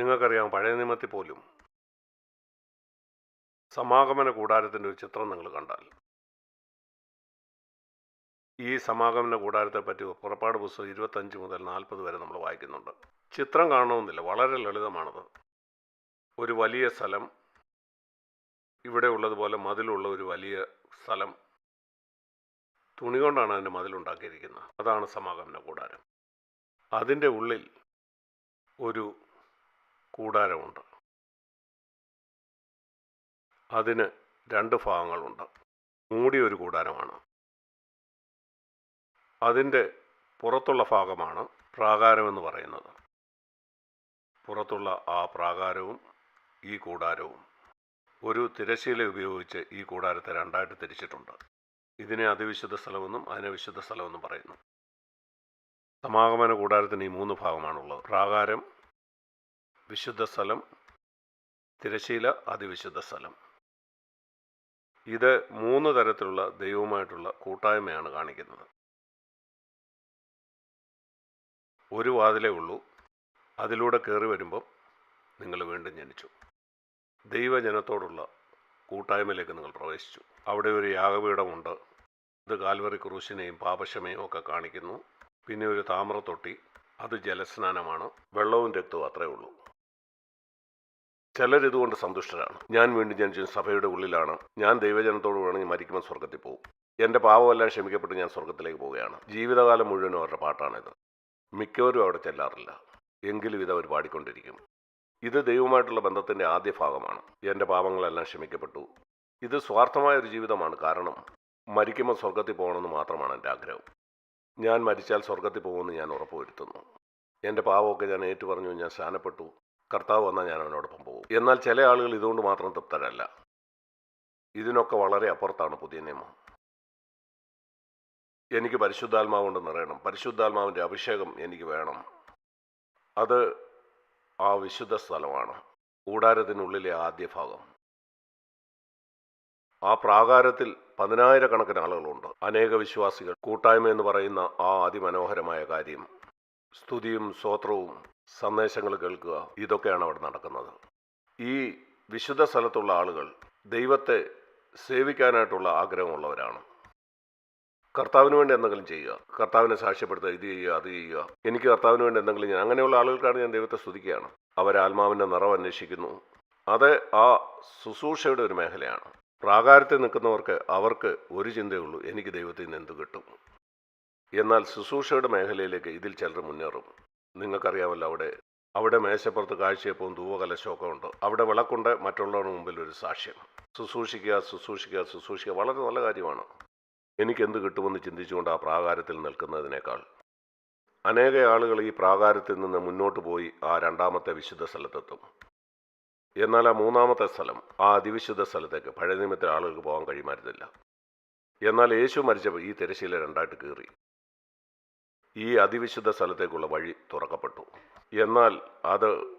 നിങ്ങൾക്കറിയാം പഴയ നിയമത്തിൽ പോലും സമാഗമന കൂടാരത്തിന്റെ ഒരു ചിത്രം നിങ്ങൾ കണ്ടാൽ. ഈ സമാഗമന കൂടാരത്തെ പറ്റി പുറപ്പാട് പുസ്തകം ഇരുപത്തഞ്ച് മുതൽ നാൽപ്പത് വരെ നമ്മൾ വായിക്കുന്നുണ്ട്. ചിത്രം കാണണമെന്നില്ല വളരെ ലളിതമാണത്. ഒരു വലിയ സ്ഥലം ഇവിടെ ഉള്ളതുപോലെ മതിലുള്ള ഒരു വലിയ സ്ഥലം തുണി കൊണ്ടാണ് അതിന്റെ മതിലുണ്ടാക്കിയിരിക്കുന്നത് അതാണ് സമാഗമന കൂടാരം. അതിന്റെ ഉള്ളിൽ ഒരു കൂടാരമുണ്ട്. അതിന് രണ്ട് ഭാഗങ്ങളുണ്ട്. മൂടിയ ഒരു കൂടാരമാണ്. അതിന്റെ പുറത്തുള്ള ഭാഗമാണ് പ്രാകാരമെന്ന് പറയുന്നത്. പുറത്തുള്ള ആ പ്രാകാരവും ഈ കൂടാരവും. ഒരു തിരശീല ഉപയോഗിച്ച് ഈ കൂടാരത്തെ രണ്ടായിട്ട് തിരിച്ചിട്ടുണ്ട്. ഇതിനെ അതിവിശുദ്ധ സ്ഥലമെന്നും അതിനെ വിശുദ്ധ സ്ഥലമെന്നും പറയുന്നു. സമാഗമന കൂടാരത്തിന് ഈ മൂന്ന് ഭാഗമാണുള്ളത്. പ്രാകാരം വിശുദ്ധ സ്ഥലം തിരശീല അതിവിശുദ്ധ സ്ഥലം ഇത് മൂന്ന് തരത്തിലുള്ള ദൈവവുമായിട്ടുള്ള കൂട്ടായ്മയാണ് കാണിക്കുന്നത്. ഒരു വാതിലേ ഉള്ളൂ. അതിലൂടെ കയറി വരുമ്പം നിങ്ങൾ വീണ്ടും ജനിച്ചു. ദൈവജനത്തോടുള്ള കൂട്ടായ്മയിലേക്ക് നിങ്ങൾ പ്രവേശിച്ചു. അവിടെ ഒരു യാഗപീഠമുണ്ട്. ഇത് കാൽവറി ക്രൂശിനെയും പാപശമയും ഒക്കെ കാണിക്കുന്നു. പിന്നെ ഒരു താമ്രത്തൊട്ടി. അത് ജലസ്നാനമാണ്. വെള്ളവും രക്തവും അത്രേ ഉള്ളൂ. ചിലർ ഇതുകൊണ്ട് സന്തുഷ്ടരാണ്. ഞാൻ വീണ്ടും ജനിച്ച സഭയുടെ ഉള്ളിലാണ്. ഞാൻ ദൈവജനത്തോട് വേണമെങ്കിൽ മരിക്കുമ്പോൾ സ്വർഗത്തിൽ പോകും. എന്റെ പാവമെല്ലാം ക്ഷമിക്കപ്പെട്ട് ഞാൻ സ്വർഗത്തിലേക്ക് പോവുകയാണ് ജീവിതകാലം മുഴുവനും അവരുടെ പാട്ടാണിത്. മിക്കവരും അവിടെ ചെല്ലാറില്ല. എങ്കിലും ഇത് അവർ പാടിക്കൊണ്ടിരിക്കും. ഇത് ദൈവമായിട്ടുള്ള ബന്ധത്തിന്റെ ആദ്യ ഭാഗമാണ്. എന്റെ പാപങ്ങളെല്ലാം ക്ഷമിക്കപ്പെട്ടു. ഇത് സ്വാർത്ഥമായ ഒരു ജീവിതമാണ്. കാരണം മരിക്കുമ്പോൾ സ്വർഗത്തിൽ പോകണമെന്ന് മാത്രമാണ് എന്റെ ആഗ്രഹം. ഞാൻ മരിച്ചാൽ സ്വർഗത്തിൽ പോകുമെന്ന് ഞാൻ ഉറപ്പുവരുത്തുന്നു. എന്റെ പാവമൊക്കെ ഞാൻ ഏറ്റുപറഞ്ഞു. ഞാൻ സ്നാനപ്പെട്ടു. കർത്താവ് വന്നാൽ ഞാൻ അവനോടൊപ്പം പോകും. എന്നാൽ ചില ആളുകൾ ഇതുകൊണ്ട് മാത്രം തൃപ്തരല്ല. ഇതിനൊക്കെ വളരെ അപ്പുറത്താണ് പുതിയ നിയമം. എനിക്ക് പരിശുദ്ധാത്മാവ് കൊണ്ട് നിറയണം. പരിശുദ്ധാത്മാവിന്റെ അഭിഷേകം എനിക്ക് വേണം. അത് ആ വിശുദ്ധ സ്ഥലമാണ്. കൂടാരത്തിനുള്ളിലെ ആദ്യ ഭാഗം. ആ പ്രാകാരത്തിൽ പതിനായിരക്കണക്കിന് ആളുകളുണ്ട്. അനേക വിശ്വാസികൾ. കൂട്ടായ്മ എന്ന് പറയുന്ന ആ അതിമനോഹരമായ കാര്യം. സ്തുതിയും സ്വോത്രവും സന്ദേശങ്ങൾ കേൾക്കുക ഇതൊക്കെയാണ് അവിടെ നടക്കുന്നത്. ഈ വിശുദ്ധ സ്ഥലത്തുള്ള ആളുകൾ ദൈവത്തെ സേവിക്കാനായിട്ടുള്ള ആഗ്രഹമുള്ളവരാണ്. കർത്താവിന് വേണ്ടി എന്തെങ്കിലും ചെയ്യുക കർത്താവിനെ സാക്ഷ്യപ്പെടുത്തുക ഇത് ചെയ്യുക അത് ചെയ്യുക. എനിക്ക് കർത്താവിന് വേണ്ടി എന്തെങ്കിലും ചെയ്യുക അങ്ങനെയുള്ള ആളുകൾക്കാണ് ഞാൻ ദൈവത്തെ സ്തുതിക്കുകയാണ്. അവർ ആത്മാവിന്റെ നിറവ് അന്വേഷിക്കുന്നു. അത് ആ ശുശ്രൂഷയുടെ ഒരു മേഖലയാണ്. പ്രാകാരത്തിൽ നിൽക്കുന്നവർക്ക് അവർക്ക് ഒരു ചിന്തയുള്ളൂ എനിക്ക് ദൈവത്തിൽ നിന്ന് എന്ത് കിട്ടും? എന്നാൽ ശുശ്രൂഷയുടെ മേഖലയിലേക്ക് ഇതിൽ ചിലർ മുന്നേറും. നിങ്ങൾക്കറിയാമല്ലോ അവിടെ അവിടെ മേശപ്പുറത്ത് കാഴ്ചയപ്പവും ധൂവകലശമൊക്കെ ഉണ്ട് അവിടെ വിളക്കുണ്ട് മറ്റുള്ളവരുടെ മുമ്പിൽ ഒരു സാക്ഷ്യം. ശുശ്രൂഷിക്കുക ശുശ്രൂഷിക്കുക ശുശ്രൂഷിക്കുക വളരെ നല്ല കാര്യമാണ്. എനിക്കെന്ത് കിട്ടുമെന്ന് ചിന്തിച്ചുകൊണ്ട് ആ പ്രാകാരത്തിൽ നിൽക്കുന്നതിനേക്കാൾ. അനേക ആളുകൾ ഈ പ്രാകാരത്തിൽ നിന്ന് മുന്നോട്ട് പോയി ആ രണ്ടാമത്തെ വിശുദ്ധ സ്ഥലത്തെത്തും. എന്നാൽ ആ മൂന്നാമത്തെ സ്ഥലം ആ അതിവിശുദ്ധ സ്ഥലത്തേക്ക് പഴയ നിയമത്തിലെ ആളുകൾക്ക് പോകാൻ കഴിയുമായിരുന്നില്ല. എന്നാൽ യേശു മരിച്ചപ്പോൾ ഈ തിരശ്ശീല രണ്ടായിട്ട് കീറി. ഈ അതിവിശുദ്ധ സ്ഥലത്തേക്കുള്ള വഴി തുറക്കപ്പെട്ടു. എന്നാൽ അത്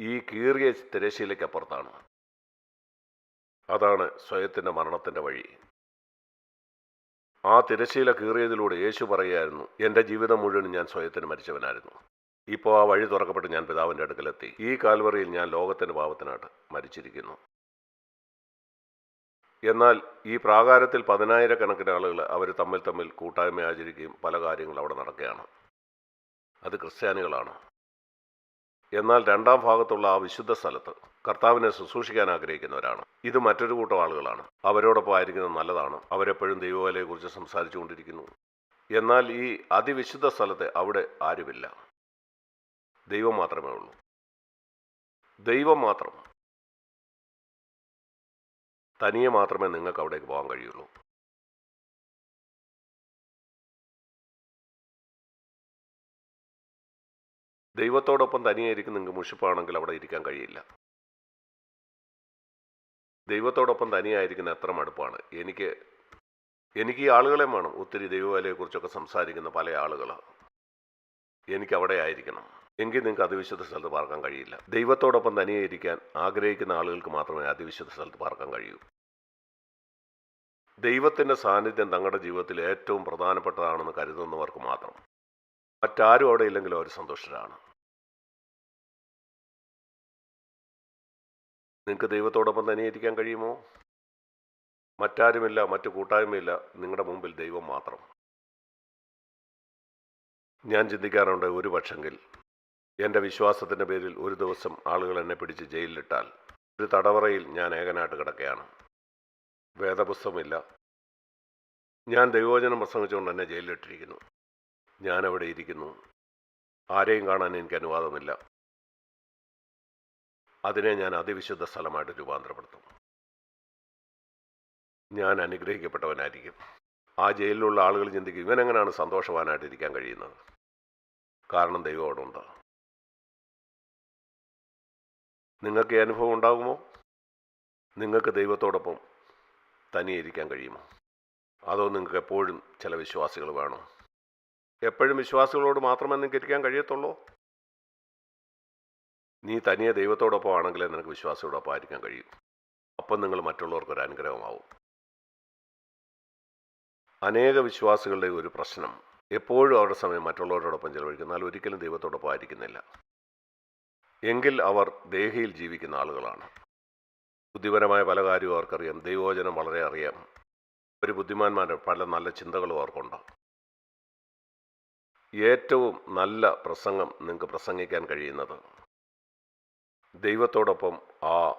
ഈ കീറിയ തിരശ്ശീലയ്ക്കപ്പുറത്താണ്. അതാണ് സ്വയത്തിന്റെ മരണത്തിന്റെ വഴി. ആ തിരശ്ശീല കീറിയതിലൂടെ യേശു പറയുകയായിരുന്നു എന്റെ ജീവിതം മുഴുവൻ ഞാൻ സ്വയത്തിന് മരിച്ചവനായിരുന്നു. ഇപ്പോൾ ആ വഴി തുറക്കപ്പെട്ട് ഞാൻ പിതാവിന്റെ അടുക്കലെത്തി. ഈ കാൽവറിയിൽ ഞാൻ ലോകത്തിന്റെ പാപത്തിനായിട്ട് മരിച്ചിരിക്കുന്നു. എന്നാൽ ഈ പ്രാകാരത്തിൽ പതിനായിരക്കണക്കിന് ആളുകൾ അവർ തമ്മിൽ തമ്മിൽ കൂട്ടായ്മ ആചരിക്കുകയും പല കാര്യങ്ങളും അവിടെ നടക്കുകയാണ്. അത് ക്രിസ്ത്യാനികളാണ്. എന്നാൽ രണ്ടാം ഭാഗത്തുള്ള ആ വിശുദ്ധ സ്ഥലത്ത് കർത്താവിനെ ശുശ്രൂഷിക്കാൻ ആഗ്രഹിക്കുന്നവരാണ്. ഇത് മറ്റൊരു കൂട്ടം ആളുകളാണ്. അവരോടൊപ്പം ആയിരിക്കുന്നത് നല്ലതാണ്. അവരെപ്പോഴും ദൈവവേലയെക്കുറിച്ച് സംസാരിച്ചു കൊണ്ടിരിക്കുന്നു. എന്നാൽ ഈ അതിവിശുദ്ധ സ്ഥലത്തെ അവിടെ ആരുമില്ല. ദൈവം മാത്രമേ ഉള്ളൂ. ദൈവം മാത്രം. തനിയെ മാത്രമേ നിങ്ങൾക്ക് അവിടേക്ക് പോകാൻ കഴിയുള്ളൂ. ദൈവത്തോടൊപ്പം തനിയെ ഇരിക്കുന്ന നിങ്ങൾക്ക് മുഷിപ്പാണെങ്കിൽ അവിടെ ഇരിക്കാൻ കഴിയില്ല. ദൈവത്തോടൊപ്പം തനിയായിരിക്കുന്ന എത്ര മടുപ്പാണ്. എനിക്ക് എനിക്ക് ഈ ആളുകളെ വേണം. ഒത്തിരി ദൈവവേലയെക്കുറിച്ചൊക്കെ സംസാരിക്കുന്ന പല ആളുകൾ എനിക്ക് അവിടെ ആയിരിക്കണം. എങ്കിൽ നിങ്ങൾക്ക് അതിവിശുദ്ധ സ്ഥലത്ത് പാർക്കാൻ കഴിയില്ല. ദൈവത്തോടൊപ്പം തനിയെ ഇരിക്കാൻ ആഗ്രഹിക്കുന്ന ആളുകൾക്ക് മാത്രമേ അതിവിശുദ്ധ സ്ഥലത്ത് പാർക്കാൻ കഴിയൂ. ദൈവത്തിന്റെ സാന്നിധ്യം തങ്ങളുടെ ജീവിതത്തിൽ ഏറ്റവും പ്രധാനപ്പെട്ടതാണെന്ന് കരുതുന്നവർക്ക് മാത്രം. മറ്റാരും അവിടെ ഇല്ലെങ്കിലും അവർ സന്തുഷ്ടരാണ് നിങ്ങൾക്ക് ദൈവത്തോടൊപ്പം തന്നെ ഇരിക്കാൻ കഴിയുമോ? മറ്റാരുമില്ല മറ്റു കൂട്ടായ്മയില്ല. നിങ്ങളുടെ മുമ്പിൽ ദൈവം മാത്രം. ഞാൻ ചിന്തിക്കാറുണ്ട് ഒരു പക്ഷെങ്കിൽ എന്റെ വിശ്വാസത്തിന്റെ പേരിൽ ഒരു ദിവസം ആളുകൾ എന്നെ പിടിച്ച് ജയിലിലിട്ടാൽ ഒരു തടവറയിൽ ഞാൻ ഏകനായിട്ട് കിടക്കുകയാണ്. വേദപുസ്തകമില്ല. ഞാൻ ദൈവവചനം പ്രസംഗിച്ചുകൊണ്ട് എന്നെ ജയിലിലിട്ടിരിക്കുന്നു. ഞാൻ അവിടെ ഇരിക്കുന്നു. ആരെയും കാണാൻ എനിക്ക് അനുവാദമില്ല. അതിനെ ഞാൻ അതിവിശുദ്ധ സ്ഥലമായിട്ട് രൂപാന്തരപ്പെടുത്തും. ഞാൻ അനുഗ്രഹിക്കപ്പെട്ടവനായിരിക്കും. ആ ജയിലിലുള്ള ആളുകൾ ചിന്തിക്കും ഇവനെങ്ങനെയാണ് സന്തോഷവാനായിട്ട് ഇരിക്കാൻ കഴിയുന്നത്? കാരണം ദൈവം അവിടെ നിങ്ങൾക്ക് അനുഭവം ഉണ്ടാകുമോ? നിങ്ങൾക്ക് ദൈവത്തോടൊപ്പം തനിയെ ഇരിക്കാൻ കഴിയുമോ? അതോ നിങ്ങൾക്ക് എപ്പോഴും ചില വിശ്വാസികൾ വേണോ? എപ്പോഴും വിശ്വാസികളോട് മാത്രമേ നിങ്ങൾക്ക് ഇരിക്കാൻ കഴിയത്തുള്ളൂ? നീ തനിയെ ദൈവത്തോടൊപ്പം ആണെങ്കിലേ നിനക്ക് വിശ്വാസിയോടൊപ്പം ആയിരിക്കാൻ കഴിയും. അപ്പം നിങ്ങൾ മറ്റുള്ളവർക്ക് ഒരു അനുഗ്രഹമാവും. അനേക വിശ്വാസികളുടെ ഒരു പ്രശ്നം എപ്പോഴും അവരുടെ സമയം മറ്റുള്ളവരോടൊപ്പം ചെലവഴിക്കും എന്നാൽ ഒരിക്കലും ദൈവത്തോടൊപ്പം ആയിരിക്കുന്നില്ല. എങ്കിൽ അവർ ദേഹിയിൽ ജീവിക്കുന്ന ആളുകളാണ്. ബുദ്ധിപരമായ പല കാര്യവും അവർക്കറിയാം. ദൈവവചനം വളരെ അറിയാം. ഒരു ബുദ്ധിമാന്മാരുടെ പല നല്ല ചിന്തകളും അവർക്കുണ്ട്. ഏറ്റവും നല്ല പ്രസംഗം നിങ്ങൾക്ക് പ്രസംഗിക്കാൻ കഴിയുന്നത് ദൈവത്തോടൊപ്പം ആ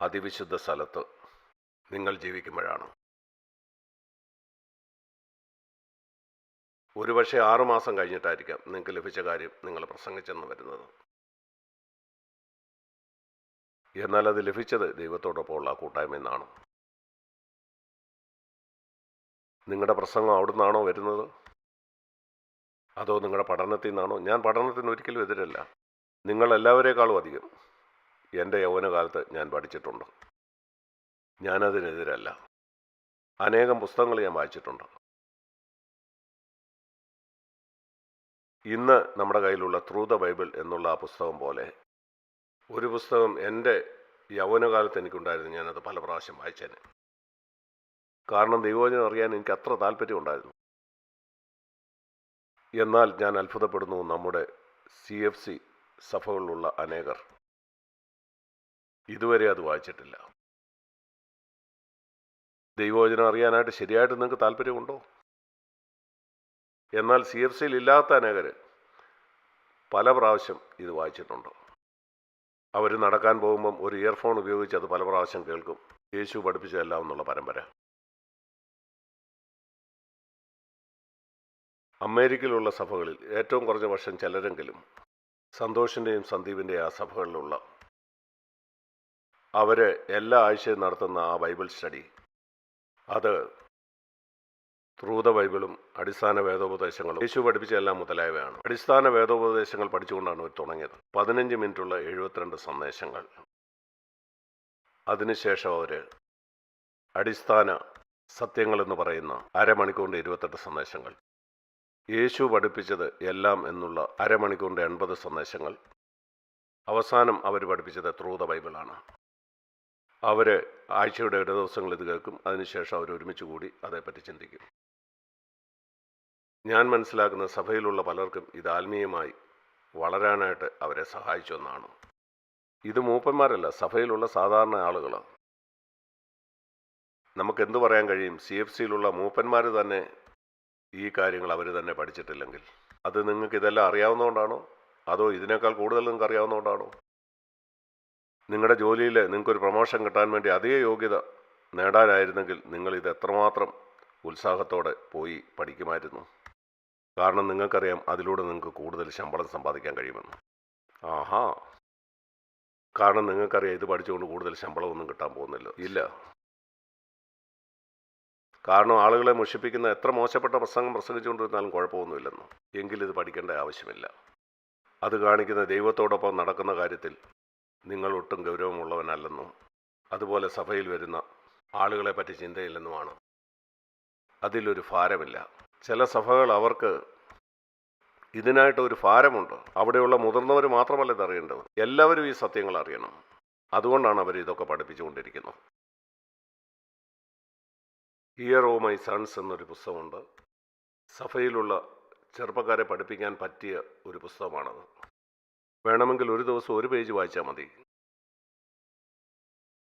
അതിവിശുദ്ധ സ്ഥലത്ത് നിങ്ങൾ ജീവിക്കുമ്പോഴാണ്. ഒരുപക്ഷെ ആറുമാസം കഴിഞ്ഞിട്ടായിരിക്കാം നിങ്ങൾക്ക് ലഭിച്ച കാര്യം നിങ്ങൾ പ്രസംഗിച്ചെന്ന് വരുന്നത്. എന്നാൽ അത് ലഭിച്ചത് ദൈവത്തോടൊപ്പമുള്ള കൂട്ടായ്മ എന്നാണ് നിങ്ങളുടെ പ്രസംഗം അവിടെ നിന്നാണോ വരുന്നത്? അതോ നിങ്ങളുടെ പഠനത്തിൽ നിന്നാണോ? ഞാൻ പഠനത്തിന് ഒരിക്കലും എതിരല്ല. നിങ്ങൾ എല്ലാവരെക്കാളും അധികം. എന്റെ യൗവനകാലത്ത് ഞാൻ പഠിച്ചിട്ടുണ്ട്. ഞാനതിനെതിരല്ല. അനേകം പുസ്തകങ്ങൾ ഞാൻ വായിച്ചിട്ടുണ്ട്. ഇന്ന് നമ്മുടെ കയ്യിലുള്ള ത്രൂ ദ ബൈബിൾ എന്നുള്ള ആ പുസ്തകം പോലെ ഒരു പുസ്തകം എന്റെ യൗവനകാലത്ത് എനിക്കുണ്ടായിരുന്നു. ഞാനത് പല പ്രാവശ്യം വായിച്ചേനെ. കാരണം ദൈവവചനം അറിയാൻ എനിക്ക് അത്ര താല്പര്യം ഉണ്ടായിരുന്നു എന്നാൽ ഞാൻ അത്ഭുതപ്പെടുന്നു നമ്മുടെ സി എഫ് സി സഭകളിലുള്ള അനേകർ. ഇതുവരെ അത് വായിച്ചിട്ടില്ല. ദൈവവചനം അറിയാനായിട്ട് ശരിയായിട്ട് നിങ്ങൾക്ക് താല്പര്യമുണ്ടോ? എന്നാൽ സി എഫ് സിയിൽ ഇല്ലാത്ത അനേകർ പല പ്രാവശ്യം ഇത് വായിച്ചിട്ടുണ്ട്. അവർ നടക്കാൻ പോകുമ്പം ഒരു ഇയർഫോൺ ഉപയോഗിച്ച് അത് പല പ്രാവശ്യം കേൾക്കും. യേശു പഠിപ്പിച്ചതല്ല എന്നുള്ള പരമ്പര. അമേരിക്കയിലുള്ള സഭകളിൽ ഏറ്റവും കുറഞ്ഞ വർഷം ചിലരെങ്കിലും സന്തോഷിന്റെയും സന്ദീപിന്റെയും ആ സഭകളിലുള്ള അവർ എല്ലാ ആഴ്ചയും നടത്തുന്ന ആ ബൈബിൾ സ്റ്റഡി അത് ത്രൂ ദ ബൈബിളും അടിസ്ഥാന വേദോപദേശങ്ങളും യേശു പഠിപ്പിച്ച എല്ലാം മുതലായവയാണ്. അടിസ്ഥാന വേദോപദേശങ്ങൾ പഠിച്ചുകൊണ്ടാണ് ഒരു തുടങ്ങിയത്. പതിനഞ്ച് മിനിറ്റുള്ള എഴുപത്തിരണ്ട് സന്ദേശങ്ങൾ. അതിനുശേഷം അവർ അടിസ്ഥാന സത്യങ്ങൾ എന്ന് പറയുന്ന അരമണിക്കൂറിന്റെ ഇരുപത്തെട്ട് സന്ദേശങ്ങൾ. യേശു പഠിപ്പിച്ചത് എല്ലാം എന്നുള്ള അരമണിക്കൂറിന്റെ എൺപത് സന്ദേശങ്ങൾ. അവസാനം അവർ പഠിപ്പിച്ചത് ത്രൂ ദ ബൈബിളാണ്. അവർ ആഴ്ചയുടെ ഇട ദിവസങ്ങൾ ഇത് കേൾക്കും. അതിനുശേഷം അവർ ഒരുമിച്ച് കൂടി അതേപ്പറ്റി ചിന്തിക്കും. ഞാൻ മനസ്സിലാക്കുന്ന സഭയിലുള്ള പലർക്കും ഇത് ആത്മീയമായി വളരാനായിട്ട് അവരെ സഹായിച്ചു എന്നാണ് ഇത് മൂപ്പന്മാരല്ല സഭയിലുള്ള സാധാരണ ആളുകൾ നമുക്ക് എന്തു പറയാൻ കഴിയും? സി എഫ് സിയിലുള്ള മൂപ്പന്മാർ തന്നെ ഈ കാര്യങ്ങൾ അവർ തന്നെ പഠിച്ചിട്ടില്ലെങ്കിൽ. അത് നിങ്ങൾക്ക് ഇതെല്ലാം അറിയാവുന്നതുകൊണ്ടാണോ? അതോ ഇതിനേക്കാൾ കൂടുതൽ നിങ്ങൾക്ക് അറിയാവുന്നതുകൊണ്ടാണോ? നിങ്ങളുടെ ജോലിയിൽ നിങ്ങൾക്കൊരു പ്രമോഷൻ കിട്ടാൻ വേണ്ടി അതേ യോഗ്യത നേടാനായിരുന്നെങ്കിൽ നിങ്ങൾ ഇത് എത്രമാത്രം ഉത്സാഹത്തോടെ പോയി പഠിക്കുമായിരുന്നു. കാരണം നിങ്ങൾക്കറിയാം അതിലൂടെ നിങ്ങൾക്ക് കൂടുതൽ ശമ്പളം സമ്പാദിക്കാൻ കഴിയുമെന്ന്. ആഹാ. കാരണം നിങ്ങൾക്കറിയാം ഇത് പഠിച്ചുകൊണ്ട് കൂടുതൽ ശമ്പളമൊന്നും കിട്ടാൻ പോകുന്നില്ല. ഇല്ല. കാരണം ആളുകളെ മുഷിപ്പിക്കുന്ന എത്ര മോശപ്പെട്ട പ്രസംഗം പ്രസംഗിച്ചുകൊണ്ടിരുന്നാലും കുഴപ്പമൊന്നുമില്ലെന്ന്. എങ്കിൽ ഇത് പഠിക്കേണ്ട ആവശ്യമില്ല. അത് കാണിക്കുന്ന ദൈവത്തോടൊപ്പം നടക്കുന്ന കാര്യത്തിൽ നിങ്ങൾ ഒട്ടും ഗൗരവമുള്ളവനല്ലെന്നും അതുപോലെ സഭയിൽ വരുന്ന ആളുകളെ പറ്റി ചിന്തയില്ലെന്നുമാണ്. അതിലൊരു ഭാരമില്ല. ചില സഭകൾ അവർക്ക് ഇതിനായിട്ട് ഒരു ഭാരമുണ്ട്. അവിടെയുള്ള മുതിർന്നവർ മാത്രമല്ല ഇതറിയേണ്ടത് എല്ലാവരും ഈ സത്യങ്ങൾ അറിയണം. അതുകൊണ്ടാണ് അവർ ഇതൊക്കെ പഠിപ്പിച്ചുകൊണ്ടിരിക്കുന്നത്. ഇയർ ഓ മൈ സൺസ് എന്നൊരു പുസ്തകമുണ്ട്. സഭയിലുള്ള ചെറുപ്പക്കാരെ പഠിപ്പിക്കാൻ പറ്റിയ ഒരു പുസ്തകമാണത്. വേണമെങ്കിൽ ഒരു ദിവസം ഒരു പേജ് വായിച്ചാൽ മതി.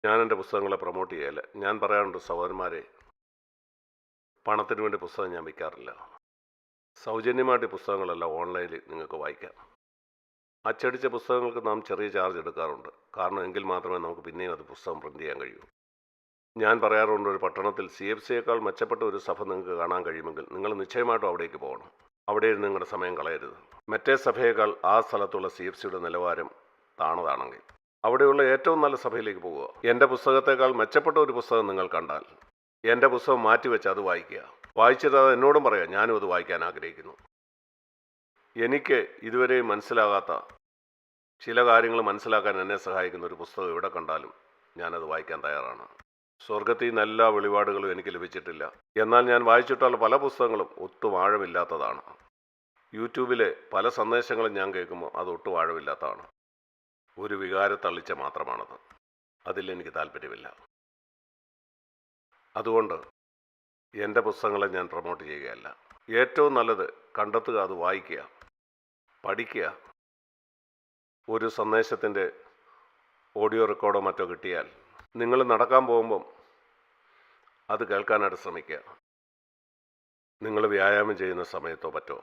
ഞാൻ എന്റെ പുസ്തകങ്ങളെ പ്രൊമോട്ട് ചെയ്യല്ലേ? ഞാൻ പറയാറുണ്ട് സഹോദരന്മാരെ പണത്തിന് വേണ്ടി പുസ്തകം ഞാൻ വിൽക്കാറില്ല. സൗജന്യമായിട്ട് പുസ്തകങ്ങളെല്ലാം ഓൺലൈനിൽ നിങ്ങൾക്ക് വായിക്കാം. അച്ചടിച്ച പുസ്തകങ്ങൾക്ക് നാം ചെറിയ ചാർജ് എടുക്കാറുണ്ട്. കാരണം എങ്കിൽ മാത്രമേ നമുക്ക് പിന്നെയും അത് പുസ്തകം പ്രിന്റ് ചെയ്യാൻ കഴിയൂ. ഞാൻ പറയാറുണ്ട് ഒരു പട്ടണത്തിൽ സി എഫ് സിയേക്കാൾ മെച്ചപ്പെട്ട ഒരു സഭ നിങ്ങൾക്ക് കാണാൻ കഴിയുമെങ്കിൽ നിങ്ങൾ നിശ്ചയമായിട്ടും അവിടേക്ക് പോകണം. അവിടെ ഇരുന്ന് നിങ്ങളുടെ സമയം കളയരുത്. മറ്റേ സഭയേക്കാൾ ആ സ്ഥലത്തുള്ള സി എഫ് സിയുടെ നിലവാരം താണതാണെങ്കിൽ. അവിടെയുള്ള ഏറ്റവും നല്ല സഭയിലേക്ക് പോവുക. എന്റെ പുസ്തകത്തേക്കാൾ മെച്ചപ്പെട്ട ഒരു പുസ്തകം നിങ്ങൾ കണ്ടാൽ എന്റെ പുസ്തകം മാറ്റിവെച്ച് അത് വായിക്കുക. വായിച്ചിട്ട് അത് എന്നോടും പറയാം ഞാനും അത് വായിക്കാൻ ആഗ്രഹിക്കുന്നു. എനിക്ക് ഇതുവരെ മനസ്സിലാകാത്ത ചില കാര്യങ്ങൾ മനസ്സിലാക്കാൻ എന്നെ സഹായിക്കുന്ന ഒരു പുസ്തകം എവിടെ കണ്ടാലും ഞാനത് വായിക്കാൻ തയ്യാറാണ്. സ്വർഗത്തിൽ നിന്ന് എല്ലാ വെളിപാടുകളും എനിക്ക് ലഭിച്ചിട്ടില്ല. എന്നാൽ ഞാൻ വായിച്ചിട്ടുള്ള പല പുസ്തകങ്ങളും ഒട്ടും ആഴമില്ലാത്തതാണ്. യൂട്യൂബിലെ പല സന്ദേശങ്ങളും ഞാൻ കേൾക്കുമ്പോൾ അത് ഒട്ടും ആഴമില്ലാത്തതാണ്. ഒരു വികാരത്തള്ളിച്ച മാത്രമാണത്. അതിൽ എനിക്ക് താല്പര്യമില്ല. അതുകൊണ്ട് എന്റെ പുസ്തകങ്ങളെ ഞാൻ പ്രൊമോട്ട് ചെയ്യുകയല്ല. ഏറ്റവും നല്ലത് കണ്ടെത്തുക അത് വായിക്കുക പഠിക്കുക. ഒരു സന്ദേശത്തിന്റെ ഓഡിയോ റെക്കോർഡോ മറ്റോ കിട്ടിയാൽ നിങ്ങൾ നടക്കാൻ പോകുമ്പം അത് കേൾക്കാനായിട്ട് ശ്രമിക്കുക. നിങ്ങൾ വ്യായാമം ചെയ്യുന്ന സമയത്തോ പറ്റോ